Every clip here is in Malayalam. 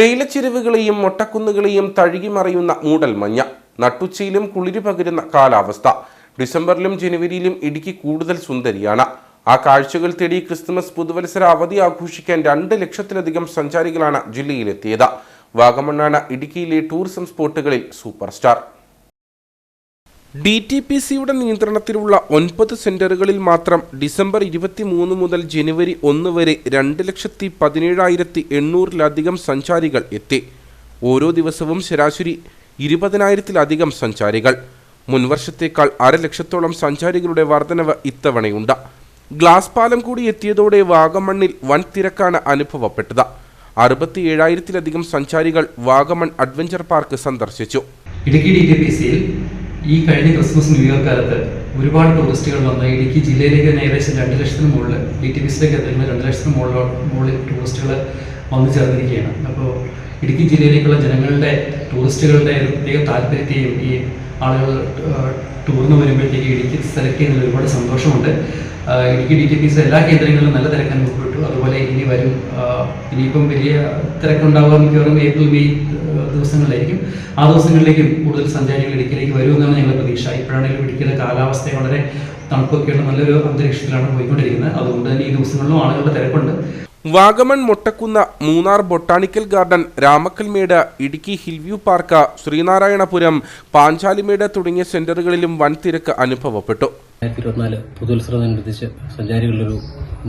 തേയിലച്ചിരുവുകളെയും മൊട്ടക്കുന്നുകളെയും തഴുകിമറിയുന്ന മൂടൽമഞ്ഞ നട്ടുച്ചയിലും കുളിരി പകരുന്ന കാലാവസ്ഥ. ഡിസംബറിലും ജനുവരിയിലും ഇടുക്കി കൂടുതൽ സുന്ദരിയാണ്. ആ കാഴ്ചകൾ തേടി ക്രിസ്തുമസ് പുതുവത്സര അവധി ആഘോഷിക്കാൻ രണ്ട് ലക്ഷത്തിലധികം സഞ്ചാരികളാണ് ജില്ലയിലെത്തിയത്. വാഗമണ്ണാണ് ഇടുക്കിയിലെ ടൂറിസം സ്പോട്ടുകളിൽ super star. D T P സിയുടെ നിയന്ത്രണത്തിലുള്ള ഒൻപത് സെന്ററുകളിൽ മാത്രം ഡിസംബർ ഇരുപത്തിമൂന്ന് മുതൽ ജനുവരി ഒന്ന് വരെ രണ്ട് ലക്ഷത്തി പതിനേഴായിരത്തി എണ്ണൂറിലധികം സഞ്ചാരികൾ എത്തി. ഓരോ ദിവസവും ശരാശരി ഇരുപതിനായിരത്തിലധികം സഞ്ചാരികൾ. മുൻവർഷത്തേക്കാൾ അര ലക്ഷത്തോളം സഞ്ചാരികളുടെ വർധനവ് ഇത്തവണയുണ്ട്. ഗ്ലാസ് പാലം കൂടി എത്തിയതോടെ വാഗമണ്ണിൽ വൻ തിരക്കാണ് അനുഭവപ്പെട്ടത്. അറുപത്തി ഏഴായിരത്തിലധികം സഞ്ചാരികൾ വാഗമൺ അഡ്വഞ്ചർ പാർക്ക് സന്ദർശിച്ചു. ഇടുക്കി ഡി ടി പി സിയിൽ ഈ കഴിഞ്ഞ ക്രിസ്മസ് ന്യൂ ഇയർ കാലത്ത് ഒരുപാട് ടൂറിസ്റ്റുകൾ വന്ന് ഇടുക്കി ജില്ലയിലേക്ക് തന്നെ ഏകദേശം രണ്ട് ലക്ഷത്തിന് മുകളിൽ ഡി ടി പി സിയിലേക്ക് എത്തുന്ന രണ്ട് ലക്ഷത്തിന് മുകളിൽ ടൂറിസ്റ്റുകൾ വന്നു ചേർന്നിരിക്കുകയാണ്. അപ്പോൾ ഇടുക്കി ജില്ലയിലേക്കുള്ള ജനങ്ങളുടെ ടൂറിസ്റ്റുകളുടെ ഒരു പ്രത്യേക താല്പര്യത്തെയും ഈ ആളുകൾ ടൂറിന് വരുമ്പോഴത്തേക്ക് ഇടുക്കി സെലക്ട് ചെയ്യുന്നതിൽ ഒരുപാട് സന്തോഷമുണ്ട്. ഇടുക്കി ഡി ടി പി എല്ലാ കേന്ദ്രങ്ങളിലും നല്ല തിരക്ക് അനുഭവപ്പെട്ടു. അതുപോലെ ഇനി വരും. ഇനിയിപ്പം വലിയ തിരക്കുണ്ടാവുക മിക്കവാറും ഏപ്രിൽ മെയ് ദിവസങ്ങളിലായിരിക്കും. ആ ദിവസങ്ങളിലേക്കും കൂടുതൽ സഞ്ചാരികൾ ഇടുക്കിയിലേക്ക് വരുമെന്നാണ് ഞങ്ങളുടെ പ്രതീക്ഷ. ഇപ്പോഴാണെങ്കിലും ഇടുക്കിയുടെ കാലാവസ്ഥ വളരെ തണുപ്പൊക്കെയുള്ള നല്ലൊരു അന്തരീക്ഷത്തിലാണ് പോയിക്കൊണ്ടിരിക്കുന്നത്. അതുകൊണ്ട് തന്നെ ഈ ദിവസങ്ങളിലും ആളുകളുടെ തിരക്കുണ്ട്. Vagamon Mottakunnu Munnar botanical garden Ramakkalmedu Idukki hill view park Sreenarayanapuram Panchalimedu തുടങ്ങിയ സെന്ററുകളിലും വൻ തിരക്ക് അനുഭവപ്പെട്ടു. രണ്ടായിരത്തി ഇരുപത്തിനാല് പുതുവത്സരത്തോടനുബന്ധിച്ച് സഞ്ചാരികളിലൊരു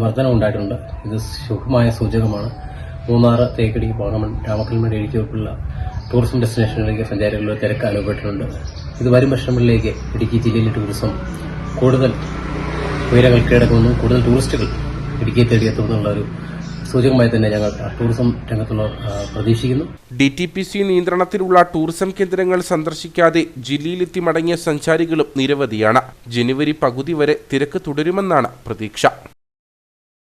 വർധനം ഉണ്ടായിട്ടുണ്ട്. ഇത് ശുഭമായ സൂചകമാണ്. മൂന്നാർ തേക്കടി വാഗമൺ രാമക്കൽമേട് ഇടുക്കിയൊക്കെയുള്ള ടൂറിസം ഡെസ്റ്റിനേഷനുകളിലേക്ക് സഞ്ചാരികളുടെ തിരക്ക് അനുഭവപ്പെട്ടിട്ടുണ്ട്. ഇത് വരും വർഷങ്ങളിലേക്ക് ഇടുക്കി ജില്ലയിലെ ടൂറിസം കൂടുതൽ ഉയരങ്ങൾ കീഴടക്കുമെന്നും കൂടുതൽ ടൂറിസ്റ്റുകൾ ഇടുക്കിയെ തേടിയെത്തുമെന്നുള്ള ഒരു സൂചകമായി തന്നെ ഞങ്ങൾ ടൂറിസം രംഗത്തുള്ള പ്രതീക്ഷിക്കുന്നു. ഡി ടി പി സി നിയന്ത്രണത്തിലുള്ള ടൂറിസം കേന്ദ്രങ്ങൾ സന്ദർശിക്കാതെ ജില്ലയിലെത്തി മടങ്ങിയ സഞ്ചാരികളും നിരവധിയാണ്. ജനുവരി പകുതി വരെ തിരക്ക് തുടരുമെന്നാണ് പ്രതീക്ഷ.